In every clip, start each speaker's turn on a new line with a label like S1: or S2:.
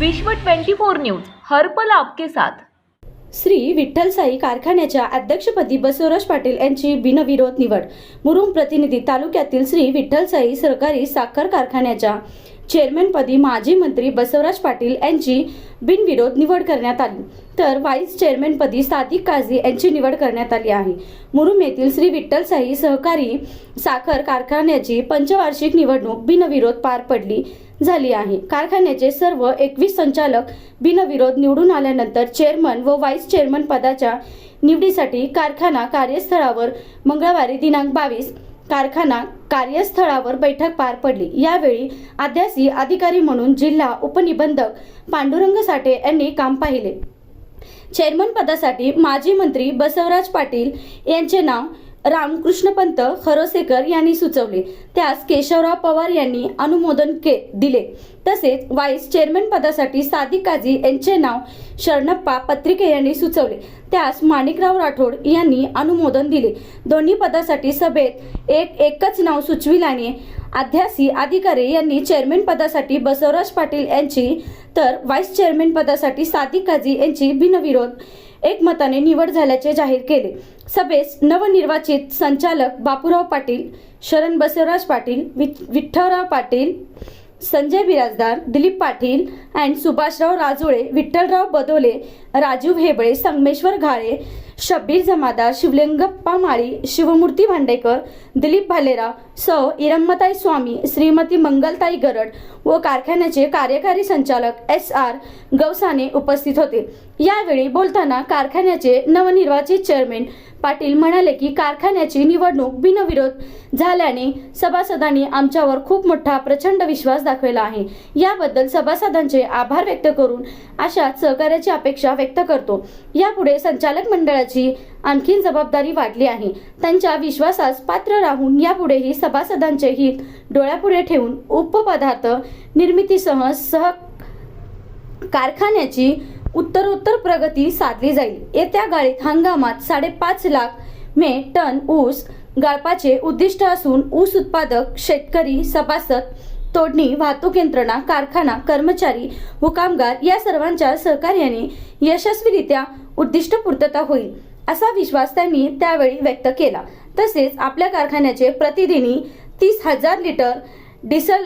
S1: विश्व 24 न्यूज हर्पल आपके साथ.
S2: श्री विठ्ठल साई कारखान्याच्या अध्यक्षपदी बसवराज पाटील यांची बिनविरोध निवड. मुरुम प्रतिनिधी तालुक्यातील श्री विठ्ठलसाई सहकारी साखर कारखान्याच्या चेअरमनपदी माजी मंत्री बसवराज पाटील यांची बिनविरोध निवड करण्यात आली. तर व्हाईस चेअरमनपदी सादिक काझी यांची निवड करण्यात आली आहे. मुरुम येथील श्री विठ्ठलसाई सहकारी साखर कारखान्याची पंचवार्षिक निवडणूक बिनविरोध पार पडली झाली आहे. कारखान्याचे सर्व एकवीस संचालक बिनविरोध निवडून आल्यानंतर चेअरमन व व्हाईस चेअरमन पदाच्या निवडीसाठी कारखाना कार्यस्थळावर मंगळवारी दिनांक बावीस कारखाना कार्यस्थळावर बैठक पार पडली. यावेळी आद्यासी अधिकारी म्हणून जिल्हा उपनिबंधक पांडुरंग साठे यांनी काम पाहिले. चेअरमन पदासाठी माजी मंत्री बसवराज पाटील यांचे नाव रामकृष्णपंत खरोसेकर यांनी सुचवले. त्यास केशवराव पवार यांनी अनुमोदन के दिले. तसेच व्हाईस चेअरमन पदासाठी सादिक काझी यांचे नाव शरणप्पा पत्रिके यांनी सुचवले. त्यास माणिकराव राठोड यांनी अनुमोदन दिले. दोन्ही पदासाठी सभेत एक एकच नाव सुचविल्याने अध्यासी अधिकारी यांनी चेअरमॅन पदासाठी बसवराज पाटील यांची तर व्हाईस चेअरमॅन पदासाठी सादिक काझी यांची बिनविरोध एकमताने निवड झाल्याचे जाहीर केले. सभेस नवनिर्वाचित संचालक बापूराव पाटील शरण बसवराज पाटील वि- विठ्ठलराव पाटील संजय बिराजदार दिलीप पाटील अँड सुभाषराव राजोळे विठ्ठलराव बदोले राजीव हेबळे संगमेश्वर घाळे शब्बीर जमादार शिवलिंगप्पा माळी शिवमूर्ती भांडेकर दिलीप भालेराव सौ. इरम्मताई स्वामी श्रीमती मंगलताई गरड व कारखान्याचे कार्यकारी संचालक एस. आर. गवसाने उपस्थित होते. यावेळी बोलताना कारखान्याचे नवनिर्वाचित चेअरमॅन पाटील म्हणाले की कारखान्याची निवडणूक बिनविरोध झाल्याने सभासदांनी आमच्यावर खूप मोठा प्रचंड विश्वास दाखवला आहे. याबद्दल सभासदांचे आभार व्यक्त करून अशा सहकार्याची अपेक्षा व्यक्त करतो. यापुढे संचालक मंडळाचे आणखीन जबाबदारी वाढली आहे. त्यांच्या विश्वासास पात्र राहून यापुढेही सभासदांचे हित डोळ्यापुढे ठेवून उपपदार्थ निर्मितीसह सह कारखान्याची उत्तरोत्तर प्रगती साधली जाईल. येत्या गाळीत हंगामात साडेपाच लाख मे टन ऊस गाळपाचे उद्दिष्ट असून ऊस उत्पादक शेतकरी सभासद तोडणी वाहतूक यंत्रणा कारखाना कर्मचारी व कामगार या सर्वांच्या सहकार्याने यशस्वीरित्या उद्दिष्ट पूर्तता होईल असा विश्वास त्यांनी त्यावेळी व्यक्त केला. तसेच आपल्या कारखान्याचे प्रतिदिनी तीस हजार लिटर डिसल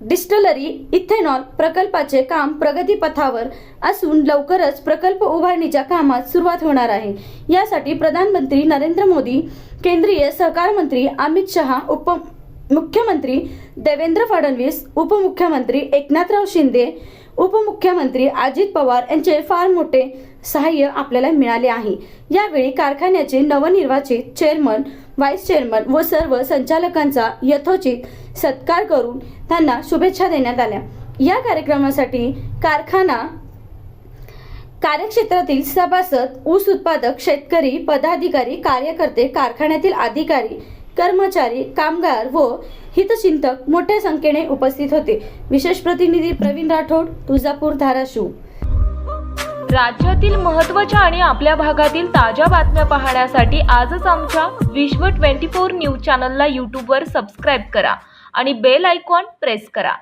S2: डिस्टलरी इथेनॉल प्रकल्पाचे काम प्रगतीपथावर असून लवकरच प्रकल्प उभारणीच्या कामात सुरुवात होणार आहे. यासाठी प्रधानमंत्री नरेंद्र मोदी केंद्रीय सहकार मंत्री अमित शहा उप मुख्यमंत्री देवेंद्र फडणवीस उपमुख्यमंत्री एकनाथराव शिंदे उपमुख्यमंत्री अजित पवार यांचे फार मोठे सहाय्य आपल्याला मिळाले आहे. यावेळी कारखान्याचे नवनिर्वाचित चेअरमन व्हाईस चेअरमन व सर्व संचालकांचा यथोचित सत्कार करून त्यांना शुभेच्छा देण्यात आल्या. या कार्यक्रमासाठी कारखाना कार्यक्षेत्रातील सभासद ऊस उत्पादक शेतकरी पदाधिकारी कार्यकर्ते कारखान्यातील अधिकारी कर्मचारी कामगार व हितचिंतक मोठ्या संख्येने उपस्थित होते. विशेष प्रतिनिधी प्रवीण राठोड तुळजापूर धाराशिव.
S1: राज्यातील महत्त्वाच्या आणि आपल्या भागातील ताज्या बातम्या पाहण्यासाठी आजच आमच्या विश्व 24 न्यूज चॅनलला यूट्यूबवर सबस्क्राईब करा आणि बेल आयकॉन प्रेस करा.